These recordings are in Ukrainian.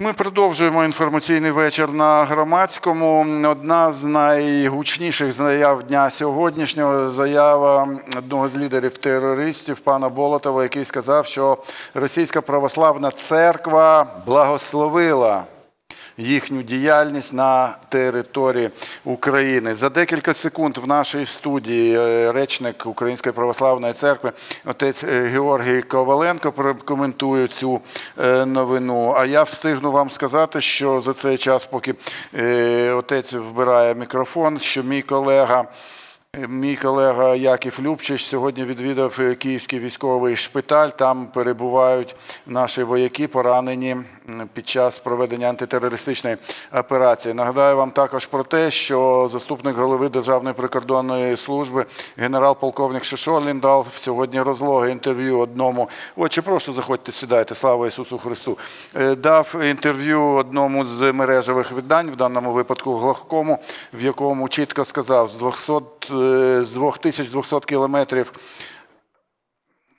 Ми продовжуємо інформаційний вечір на громадському. Одна з найгучніших заяв дня сьогоднішнього заява одного з лідерів терористів пана Болотова, який сказав, що Російська православна церква благословила їхню діяльність на території України. За декілька секунд в нашій студії е, речник Української православної церкви отець е, Георгій Коваленко прокоментує цю е, новину. А я встигну вам сказати, що за цей час, поки отець вбирає мікрофон, що мій колега. Мій колега Яків Любчич сьогодні відвідав Київський військовий шпиталь. Там перебувають наші вояки, поранені під час проведення антитерористичної операції. Нагадаю вам також про те, що заступник голови Державної прикордонної служби генерал-полковник Шишолін дав сьогодні розлоге інтерв'ю одному. Отче, прошу, заходьте, сідайте. Слава Ісусу Христу. Е, Дав інтерв'ю одному з мережевих видань, в даному випадку глухкому, в якому чітко сказав, з 200, е, з 2200 кілометрів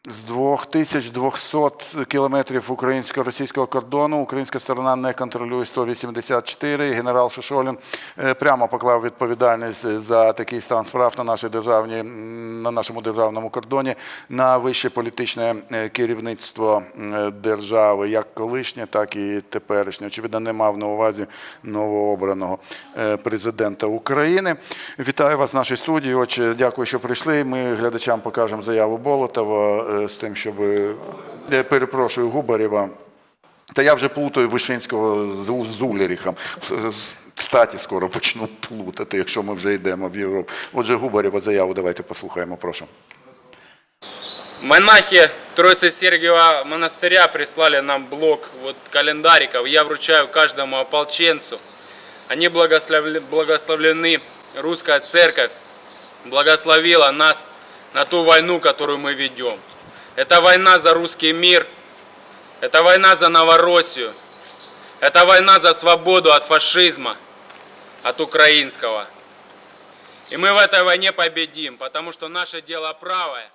з 2200 кілометрів українсько-російського кордону українська сторона не контролює 184. І Генерал Шишолін е, прямо поклав відповідальність за такий стан справ на нашій державній, м, на нашому державному кордоні на вище політичне е, керівництво держави, як колишнє, так і теперішнє. Очевидно, не мав на увазі новообраного е, президента України. Вітаю вас в нашій студії. Отже, дякую, що прийшли. Ми глядачам покажемо заяву Болотова з тим, щоб е, я перепрошую Губарєва. Та я вже плутаю Вишинського з, У- з Улеріхом. С- с- Статі скоро почну плутати, якщо ми вже йдемо в Європу. Отже, Губарєва заяву давайте послухаємо, прошу. Монахи Троицы Сергиева монастыря прислали нам блок вот календариков. Я вручаю каждому ополченцу. Они благословле- благословлены. Русская церковь благословила нас на ту войну, которую мы ведем. Это война за русский мир. Это война за Новороссию. Это война за свободу от фашизма, от украинского. И мы в этой войне победим, потому что наше дело правое.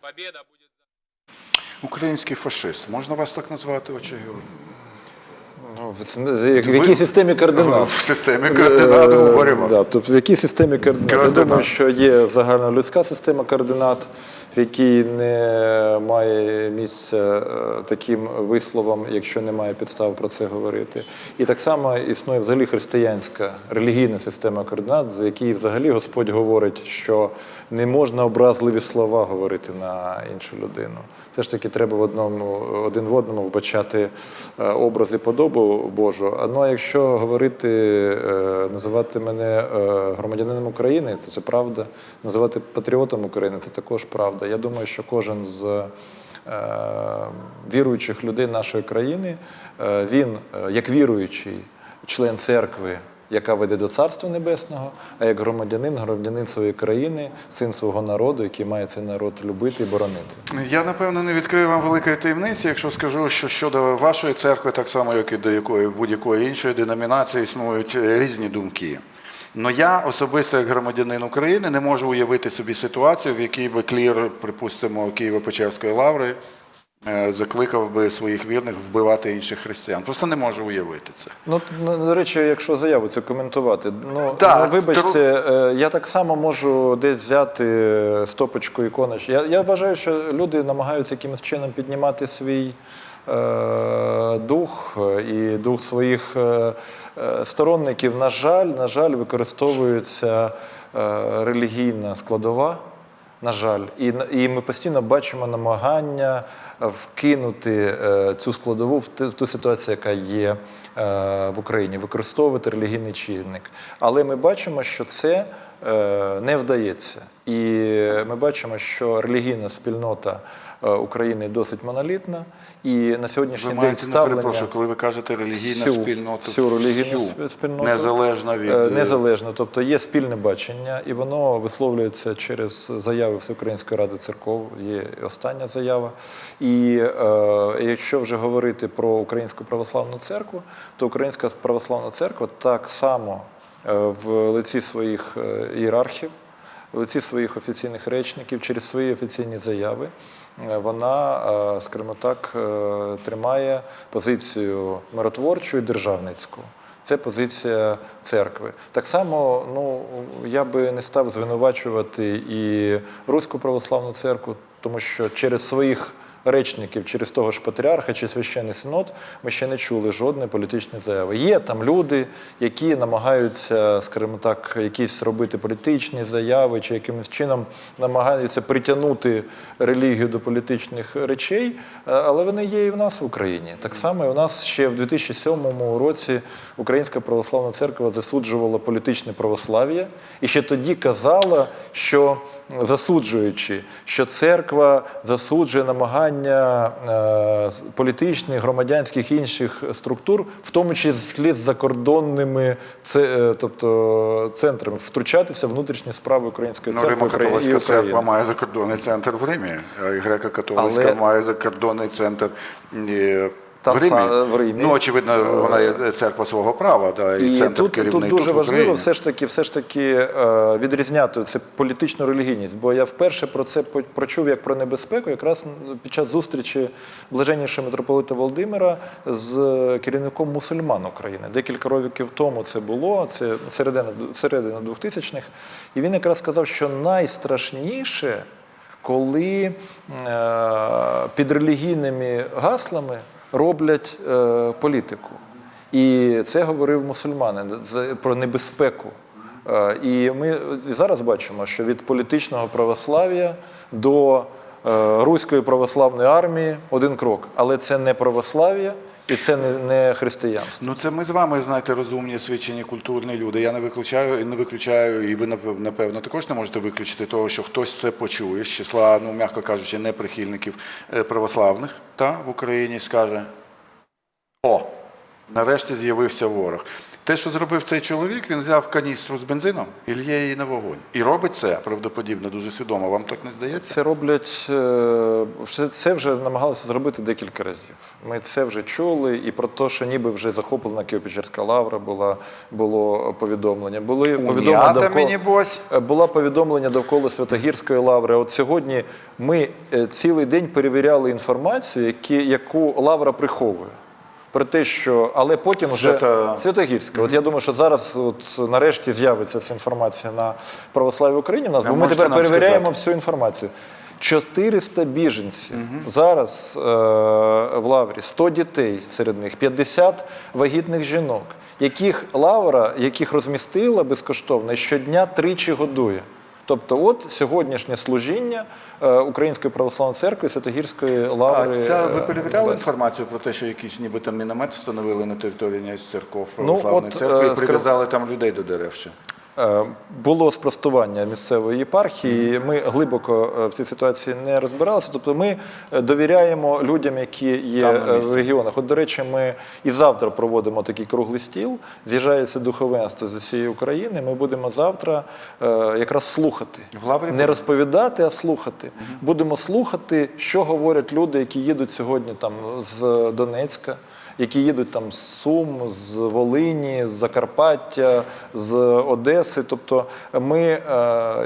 Победа будет за... Український фашист. Можна вас так назвати, отче Георгій? Ну, в- в як- в якій системі координат? В системі координат Е, Губарєва. Да, тобто в якій системі координат? Я Координат. думаю, що є загальнолюдська система координат, В якій не має місця е, таким висловам, якщо немає підстав про це говорити. І так само існує взагалі християнська релігійна система координат, в якій взагалі Господь говорить, що не можна образливі слова говорити на іншу людину. Це ж таки треба в одному один в одному вбачати е, образ і подобу Божу. Ну а якщо говорити, е, називати мене громадянином України, то це правда. Називати патріотом України це також правда. Я думаю, що кожен з е, віруючих людей нашої країни, е, він е, як віруючий член церкви яка веде до Царства Небесного, а як громадянин, громадянин своєї країни, син свого народу, який має цей народ любити і боронити. Я напевно не відкрию вам великої таємниці, якщо скажу, що щодо вашої церкви, так само як і до якої будь-якої іншої деномінації, існують різні думки. Но я особисто, як громадянин України, не можу уявити собі ситуацію, в якій би клір, припустимо, Києво-Печерської лаври е, закликав би своїх вірних вбивати інших християн. Просто не можу уявити це. Ну, ну, до речі, якщо заяву цю коментувати, ну, Так, ну вибачте, е, я так само можу десь взяти стопочку іконочку. Я, я вважаю, що люди намагаються якимось чином піднімати свій е, дух е, і дух своїх е, е, сторонників. На жаль, на жаль, використовується е, релігійна складова. На жаль, і, і ми постійно бачимо намагання вкинути е, цю складову в ту, ситуацію, яка є е, в Україні, використовувати релігійний чинник. Але ми бачимо, що це е, не вдається. І ми бачимо, що релігійна спільнота е, України досить монолітна. І на сьогоднішній Ви день не ставлення перепрошую, коли ви кажете релігійна всю- спільнота, всю релігійну всю, сп- спільноту. незалежно від... Е, Незалежно, тобто є спільне бачення, і воно висловлюється через заяви Всеукраїнської ради церков. Є остання заява. І е, якщо вже говорити про Українську православну церкву, то Українська православна церква так само е, в лиці своїх е, ієрархів. Лиці своїх офіційних речників, через свої офіційні заяви, е, вона, е, скажімо так, е, тримає позицію миротворчу і державницьку. Це позиція церкви. Так само, ну я би не став звинувачувати і Руську православну церкву, тому що через своїх речників, через того ж патріарха чи священний синод, ми ще не чули жодної політичної заяви. Є там люди, які намагаються, скажімо так, якісь робити політичні заяви, чи якимось чином намагаються притягнути релігію до політичних речей, е, але вони є і в нас в Україні. Так само і у нас ще в 2007 році Українська православна церква засуджувала політичне православ'я і ще тоді казала, що засуджуючи, що церква засуджує намагання е, політичних, громадянських інших структур, в тому числі з закордонними це, е, тобто, центрами, втручатися в внутрішні справи української Ну, церкви і Римо-католицька церква має закордонний центр в Римі, а греко-католицька Але- має закордонний центр е, Там в Римі. в Римі. Ну, очевидно, вона є церква свого права, да, і, І центр тут, керівний тут дуже в важливо все ж таки, все ж таки е, відрізняти це політичну релігійність. Бо я вперше про це прочув як про небезпеку, якраз під час зустрічі блаженнішого митрополита Володимира з керівником мусульман України. Декілька років тому це було, це середина, середина 2000-х. І він якраз сказав, що найстрашніше, коли е, під релігійними гаслами роблять е, політику. І це говорив мусульманин за- про небезпеку. Е, І ми зараз бачимо, що від політичного православ'я до е, руської православної армії один крок. Але це не православ'я і це не, не християнство. Ну, це ми з вами, знаєте, розумні, свідчені, культурні люди. Я не виключаю і не виключаю, і ви напевно також не можете виключити того, що хтось це почує з числа, ну м'яко кажучи, не прихильників е, православних та в Україні скаже: О, нарешті з'явився ворог. Те, що зробив цей чоловік, він взяв каністру з бензином і лє її на вогонь. І робить це правдоподібно, дуже свідомо. Вам так не здається? Це роблять е, це вже намагалися зробити декілька разів. Ми це вже чули, і про те, що ніби вже захоплена Києво-Печерська лавра, була було повідомлення. Були повідомлення довкола- мені бось. Е, Була повідомлення довкола Святогірської лаври. От сьогодні ми е, цілий день перевіряли інформацію, які, яку лавра приховує. Про те, що але потім вже Свята- Святогірська. От я думаю, що зараз, от нарешті, з'явиться ця інформація на православі України. У нас бо ми тепер перевіряємо сказати? всю інформацію. 400 біженців зараз е, в лаврі, 100 дітей серед них, 50 вагітних жінок, яких лавра, яких розмістила безкоштовно, щодня тричі годує. Тобто, от сьогоднішнє служіння е, Української православної церкви Святогірської А це ви е, перевіряли інформацію про те, що якісь ніби там міномет встановили на території церков Ну, православної от, церкви е, і прив'язали там людей до дерев ще? Е, Було спростування місцевої єпархії. Ми глибоко е, в цій ситуації не розбиралися. Тобто, ми е, довіряємо людям, які є в регіонах. От, до речі, ми і завтра проводимо такий круглий стіл. З'їжджається духовенство з усієї України. Ми будемо завтра якраз слухати, не розповідати, а слухати. Будемо слухати, що говорять люди, які їдуть сьогодні там з Донецька які їдуть там з Сум, з Волині, з Закарпаття, з Одеси. Тобто ми е,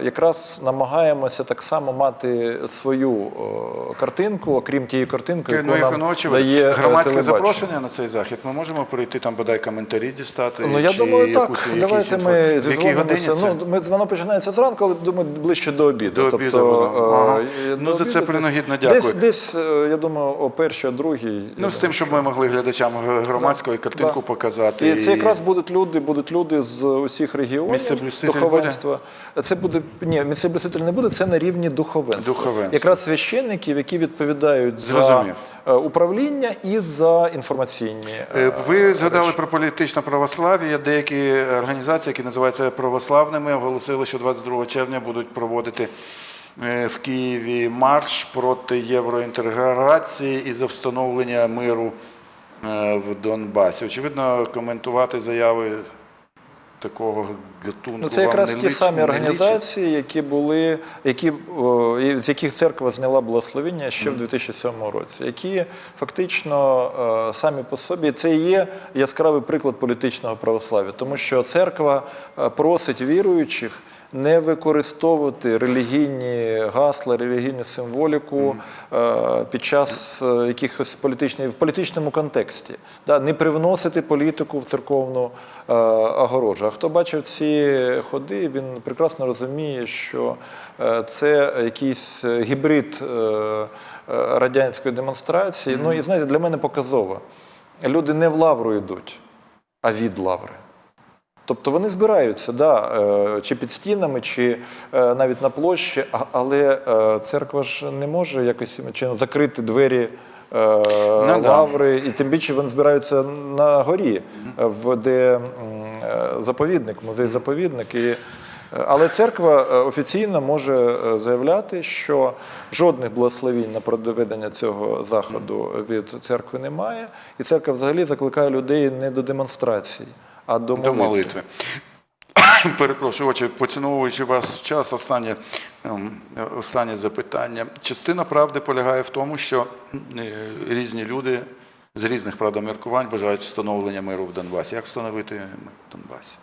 якраз намагаємося так само мати свою е, картинку, окрім тієї картинки, яку Ну, нам дає е, громадське запрошення на цей захід. Ми можемо прийти там бодай коментарі дістати. Ну, я чи думаю, так. якусь- Давайте ми зізвонимося. Ну, ми, воно починається зранку, але думаю, ближче до обіду. До обіду тобто, будемо. Ага. е, Ну, до за це принагідно дякую. Десь, десь, е, я думаю, о першій, о другій. Ну, з тим, щоб ми могли глядачам громадської картинку Да. показати. І це якраз будуть люди, будуть люди з усіх регіонів духовенства. Це буде ні, місцеблюститель не буде, це на рівні духовенства. Духовенства. Якраз священників, які відповідають Зрозумів. за е, управління і за інформаційні. е, Е, Ви згадали про політичне православ'я. Деякі організації, які називаються православними, оголосили, що 22 червня будуть проводити в Києві марш проти євроінтеграції і за встановлення миру в Донбасі. Очевидно, коментувати заяви такого гатунку. Ну, це якраз ті лич- самі організації, які були, які, о, з яких церква зняла благословення ще в 2007 році, які фактично е, самі по собі це і є яскравий приклад політичного православ'я, тому що церква е, просить віруючих не використовувати релігійні гасла, релігійну символіку е, під час е, якихось політичних в політичному контексті. Да, не привносити політику в церковну е, огорожу. А хто бачив ці ходи, він прекрасно розуміє, що це якийсь гібрид радянської демонстрації. Ну і знаєте, для мене показово. Люди не в лавру йдуть, а від лаври. Тобто вони збираються, да, е, чи під стінами, чи е, навіть на площі, але е, церква ж не може якось чином закрити двері да. лаври, і тим більше вони збираються на горі, в де заповідник, музей заповідник. І, але церква офіційно може заявляти, що жодних благословінь на проведення цього заходу від церкви немає, і церква взагалі закликає людей не до демонстрацій, а до молитви. До молитви. Перепрошую, отже, поціновуючи ваш час, останнє, ем, останнє запитання. Частина правди полягає в тому, що е, різні люди з різних правдоміркувань бажають встановлення миру в Донбасі. Як встановити мир в Донбасі?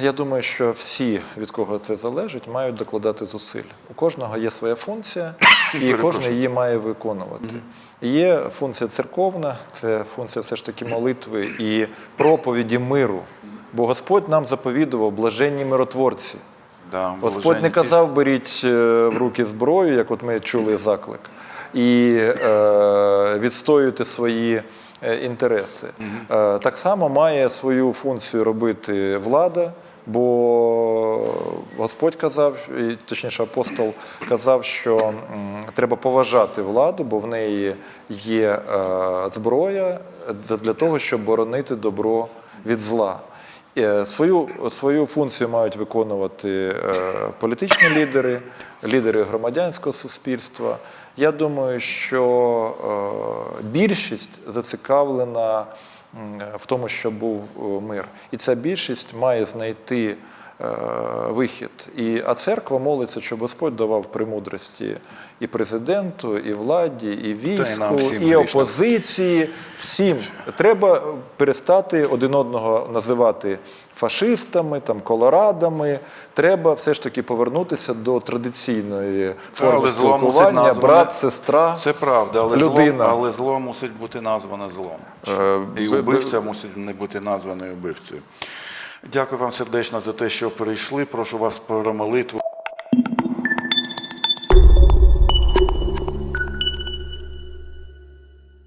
Я думаю, що всі, від кого це залежить, мають докладати зусиль. У кожного є своя функція, і кожен її має виконувати. Є функція церковна, це функція все ж таки молитви і проповіді миру. Бо Господь нам заповідував блаженні миротворці. Да, Господь не казав, беріть е, в руки зброю, як от ми чули заклик, і е, відстоюйте свої е, інтереси. Е, так само має свою функцію робити влада, бо Господь казав, і, точніше, апостол казав, що треба поважати владу, бо в неї є е, зброя для- того, щоб боронити добро від зла. Е, Свою, свою функцію мають виконувати е, політичні лідери, лідери громадянського суспільства. Я думаю, що більшість зацікавлена в тому, щоб був е, мир. І ця більшість має знайти е, вихід. І, а церква молиться, щоб Господь давав премудрості і президенту, і владі, і війську, всім і опозиції. Всім треба перестати один одного називати фашистами, там, колорадами. Треба все ж таки повернутися до традиційної форми Але спілкування, назване- брат, сестра. Це правда, але зло, людина. але зло мусить бути назване злом. Е, І б- мусить не бути названий вбивцею. Дякую вам сердечно за те, що прийшли. Прошу вас про молитву.